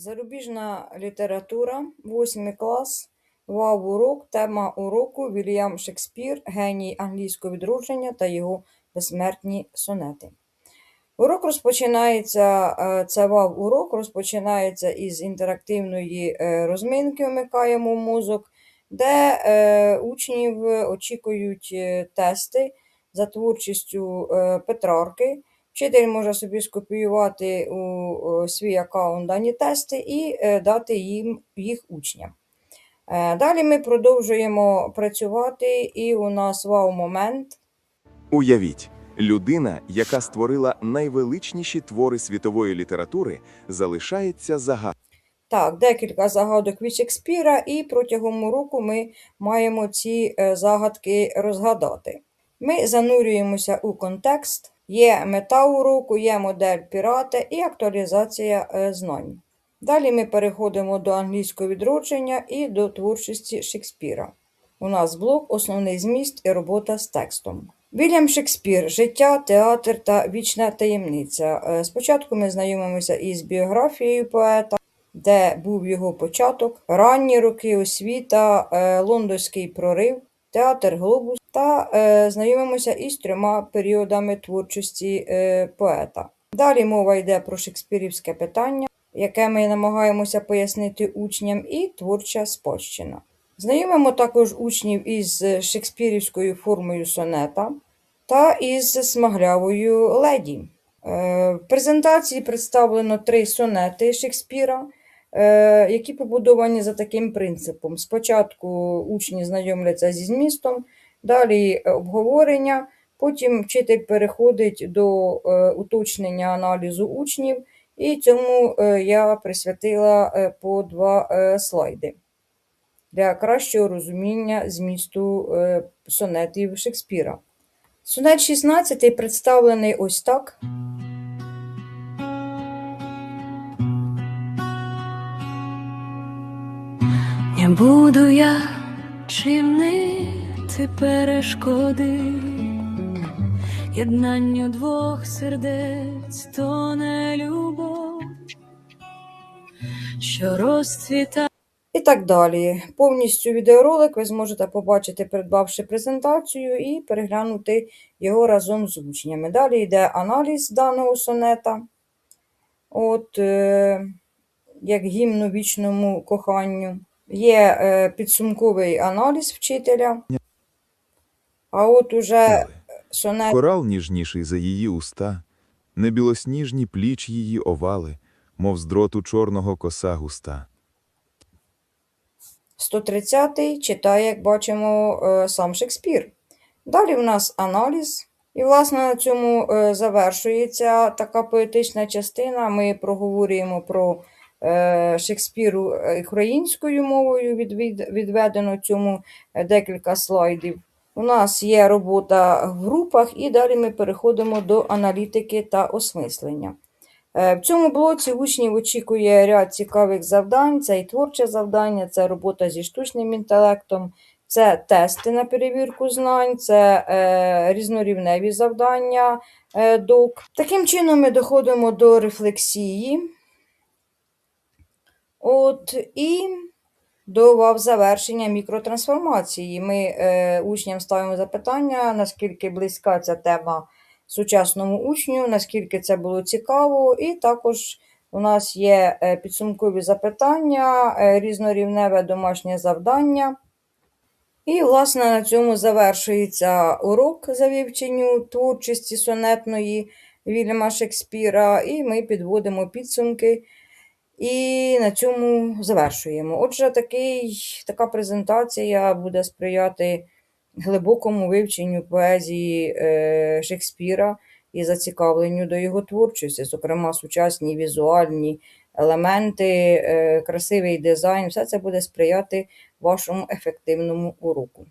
Зарубіжна література, 8 клас, вау урок, тема уроку Вільям Шекспір, геній англійського відродження та його безсмертні сонети. Урок розпочинається, е, це вау урок розпочинається із інтерактивної е, розминки, вмикаємо мозок, де е, учнів очікують тести за творчістю Петрарки. Вчитель може собі скопіювати у свій аккаунт дані тести і е, дати їм їх учням. Е, Далі ми продовжуємо працювати, і у нас вау-момент. Уявіть, людина, яка створила найвеличніші твори світової літератури, залишається загадкою. Так, декілька загадок від Шекспіра, і протягом року ми маємо ці е, загадки розгадати. Ми занурюємося у контекст, є мета уроку, є модель пірата і актуалізація е, знань. Далі ми переходимо до англійського відродження і до творчості Шекспіра. У нас блок Основний зміст і робота з текстом. Вільям Шекспір Життя, театр та вічна таємниця. Е, Спочатку ми знайомимося із біографією поета, де був його початок, ранні роки освіта, е, лондонський прорив, театр Глобус та е, знайомимося із трьома періодами творчості е, поета. Далі мова йде про шекспірівське питання, яке ми намагаємося пояснити учням, і творча спадщина. Знайомимо також учнів із шекспірівською формою сонета та із смаглявою леді. Е, В презентації представлено три сонети Шекспіра, е, які побудовані за таким принципом. Спочатку учні знайомляться зі змістом, далі обговорення, потім вчитель переходить до е, уточнення аналізу учнів, і цьому е, я присвятила е, по два е, слайди для кращого розуміння змісту е, сонетів Шекспіра. Сонет 16 представлений ось так. Не буду я чинити перешкоди, єднанню двох сердець то не любов, що розцвіта. І так далі. Повністю відеоролик ви зможете побачити, придбавши презентацію, і переглянути його разом з учнями. Далі йде аналіз даного сонета, от, е, як гімну вічному коханню. Є е, підсумковий аналіз вчителя. А от уже сонет Корал ніжніший за її уста, не білосніжні пліч її овали, мов з дроту чорного коса густа. 130 читає, як бачимо, е, сам Шекспір. Далі в нас аналіз. І, власне, на цьому е, завершується така поетична частина. Ми проговорюємо про е, Шекспіру українською мовою, відведено цьому декілька слайдів. У нас є робота в групах, і далі ми переходимо до аналітики та осмислення. Е, В цьому блоці учнів очікує ряд цікавих завдань. Це і творче завдання, це робота зі штучним інтелектом, це тести на перевірку знань, це е, різнорівневі завдання е, док. Таким чином ми доходимо до рефлексії. От, і до завершення мікротрансформації. Ми е, учням ставимо запитання, наскільки близька ця тема сучасному учню, наскільки це було цікаво, і також у нас є е, підсумкові запитання, е, різнорівневе домашнє завдання. І, власне, на цьому завершується урок за вивченню творчості сонетної Вільяма Шекспіра, і ми підводимо підсумки. І на цьому завершуємо. Отже, такий, така презентація буде сприяти глибокому вивченню поезії е, Шекспіра і зацікавленню до його творчості, зокрема, сучасні візуальні елементи, е, красивий дизайн, все це буде сприяти вашому ефективному уроку.